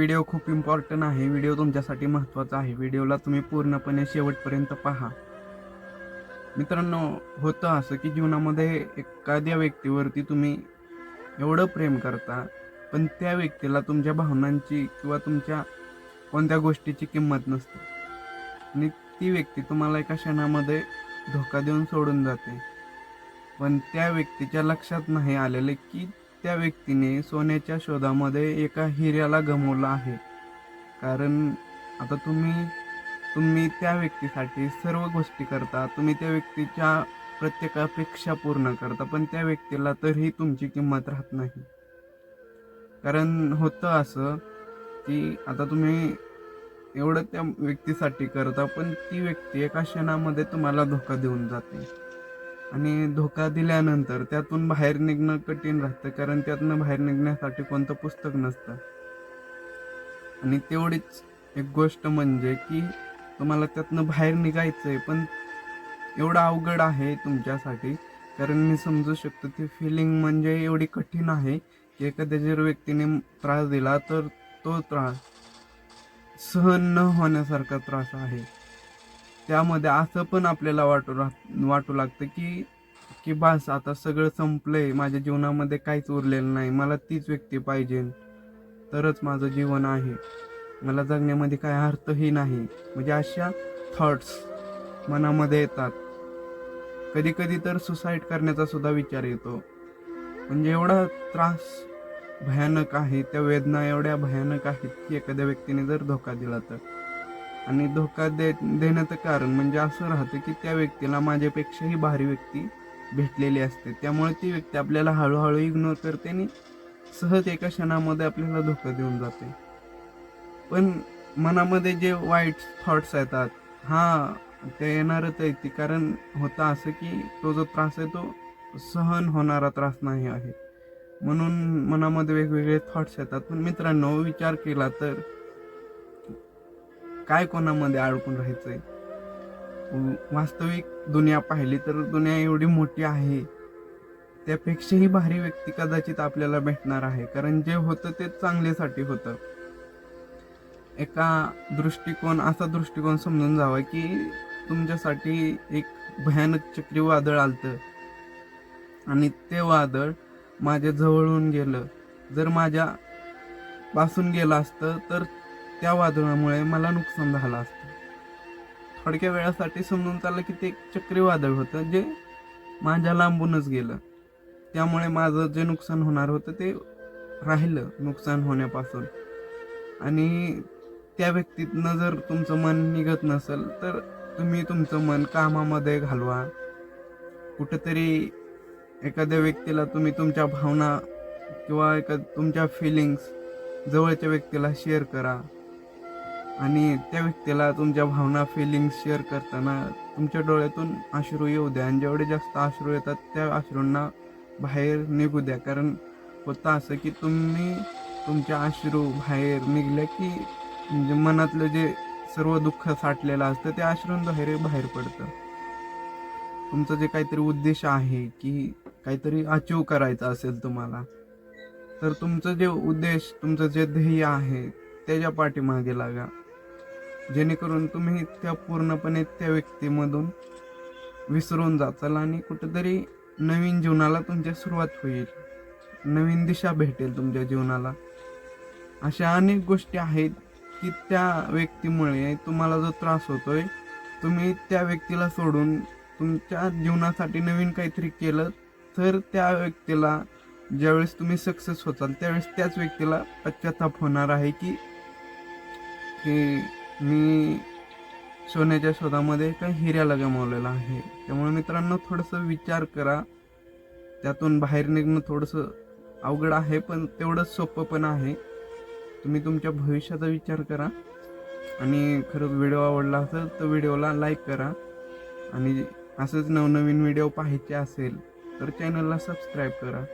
Video खूप important आहे. Video तुमच्यासाठी महत्त्वाचा आहे. व्हिडिओला तुम्ही पूर्णपणे शेवटपर्यंत पहा. मित्रांनो होतं असं की जीवनामध्ये एखाद्या व्यक्तीवरती तुम्ही एवढं प्रेम करता पण त्या व्यक्तीला तुमच्या भावनांची किंवा तुमच्या कोणत्या गोष्टीची किंमत नसते. आणि ती व्यक्ती तुम्हाला एका क्षणामध्ये धोका देऊन सोडून जाते. पण त्या व्यक्तीच्या लक्षात नाही आलेले की त्या व्यक्तीने सोन्याच्या शोधामध्ये एका हिऱ्याला गमवला आहे. कारण आता तुम्ही तुम्ही त्या व्यक्तीसाठी सर्व गोष्टी करता. तुम्ही त्या व्यक्तीच्या प्रत्येक अपेक्षा पूर्ण करता पण त्या व्यक्तीला तरीही तुमची किंमत राहत नाही. कारण होतं असं की आता तुम्ही एवढं त्या व्यक्तीसाठी करता पण ती व्यक्ती एका क्षणामध्ये तुम्हाला धोका देऊन जाते. आणि धोका दिल्यानंतर त्यातून बाहेर निघणं कठीण राहतं कारण त्यातनं बाहेर निघण्यासाठी कोणतं पुस्तक नसतं. आणि तेवढीच एक गोष्ट म्हणजे की तुम्हाला त्यातनं बाहेर निघायचं आहे पण एवढं अवघड आहे तुमच्यासाठी. कारण मी समजू शकतो ती फिलिंग म्हणजे एवढी कठीण आहे की एखाद्या जर व्यक्तीने त्रास दिला तर तो त्रास सहन न होण्यासारखा त्रास आहे. त्यामध्ये असं पण आपल्याला वाटू राह वाटू लागतं की की बस आता सगळं संपलंय. माझ्या जीवनामध्ये काहीच उरलेलं नाही. मला तीच व्यक्ती पाहिजे. तरच माझं जीवन आहे. मला जगण्यामध्ये काय अर्थही नाही. म्हणजे अशा थॉट्स मनामध्ये येतात. कधी कधी तर सुसाईड करण्याचा सुद्धा विचार येतो. म्हणजे एवढा त्रास भयानक आहे. त्या वेदना एवढ्या भयानक आहेत की एखाद्या व्यक्तीने जर धोका दिला तर. आणि धोका दे देण्याचं कारण म्हणजे असं राहतं की त्या व्यक्तीला माझ्यापेक्षाही भारी व्यक्ती भेटलेली असते. त्यामुळे ती व्यक्ती आपल्याला हळूहळू इग्नोर करते आणि सहज एका क्षणामध्ये आपल्याला धोका देऊन जाते. पण मनामध्ये जे वाईट थॉट्स येतात हा ते येणारच आहे ती. कारण होतं असं की तो जो त्रास आहे तो सहन होणारा त्रास नाही आहे. म्हणून मनामध्ये वेगवेगळे थॉट्स येतात. पण मित्रांनो विचार केला तर काय कोणामध्ये अडकून राहायचंय? वास्तविक दुनिया पाहिली तर दुनिया एवढी मोठी आहे. त्यापेक्षाही भारी व्यक्ती कदाचित आपल्याला भेटणार आहे. कारण जे होतं ते चांगल्यासाठी होतं. एका दृष्टिकोन असा दृष्टिकोन समजून जावा की तुमच्यासाठी एक भयानक चक्रीवादळ आलतं. आणि ते वादळ माझ्या जवळून गेलं. जर माझ्या पासून गेलं असतं तर त्या वादळामुळे मला नुकसान झालं असतं. थोडक्या वेळासाठी समजून चाललं की ते एक चक्रीवादळ होतं जे माझ्या लांबूनच गेलं. त्यामुळे माझं जे नुकसान होणार होतं ते राहिलं नुकसान होण्यापासून. आणि त्या व्यक्तीतनं जर तुमचं मन निघत नसेल तर तुम्ही तुमचं मन कामामध्ये घालवा. कुठंतरी एखाद्या व्यक्तीला तुम्ही तुमच्या भावना किंवा एका तुमच्या फिलिंग्स जवळच्या व्यक्तीला शेअर करा. आणि त्या व्यक्तीला तुमच्या भावना फिलिंग्स शेअर करताना तुमच्या डोळ्यातून अश्रू येऊ द्या. आणि जेवढे जास्त अश्रू येतात त्या अश्रूंना बाहेर निघू द्या. कारण होतं असं की तुम्ही तुमच्या अश्रू बाहेर निघल्या की म्हणजे मनातलं जे सर्व दुःख साठलेलं असतं ते अश्रूंद्वारे बाहेर पडतं. तुमचं जे काहीतरी उद्देश आहे की काहीतरी अचीव करायचं असेल तुम्हाला तर तुमचं जे उद्देश तुमचं जे ध्येय आहे त्याच्या पाठीमागे लागा. जेणेकरून तुम्ही त्या पूर्णपणे त्या व्यक्तीमधून विसरून जाचाल आणि कुठेतरी नवीन जीवनाला तुमच्या सुरुवात होईल. नवीन दिशा भेटेल तुमच्या जीवनाला. अशा अनेक गोष्टी आहेत की त्या व्यक्तीमुळे तुम्हाला जो त्रास होतोय तुम्ही त्या व्यक्तीला सोडून तुमच्या जीवनासाठी नवीन काहीतरी केलं तर त्या व्यक्तीला ज्यावेळेस तुम्ही सक्सेस होताल त्यावेळेस त्याच व्यक्तीला पश्चाताप होणार आहे की की मी सोन्याच्या शोधामध्ये काही हिऱ्याला गमावलेला आहे. त्यामुळे मित्रांनो थोडंसं विचार करा. त्यातून बाहेर निघणं थोडंसं अवघड आहे पण तेवढंच सोपं पण आहे. तुम्ही तुमच्या भविष्याचा विचार करा. आणि खरंच व्हिडिओ आवडला असेल तर व्हिडिओला लाईक करा. आणि असंच नवनवीन व्हिडिओ पाहायचे असेल तर चॅनलला सबस्क्राईब करा.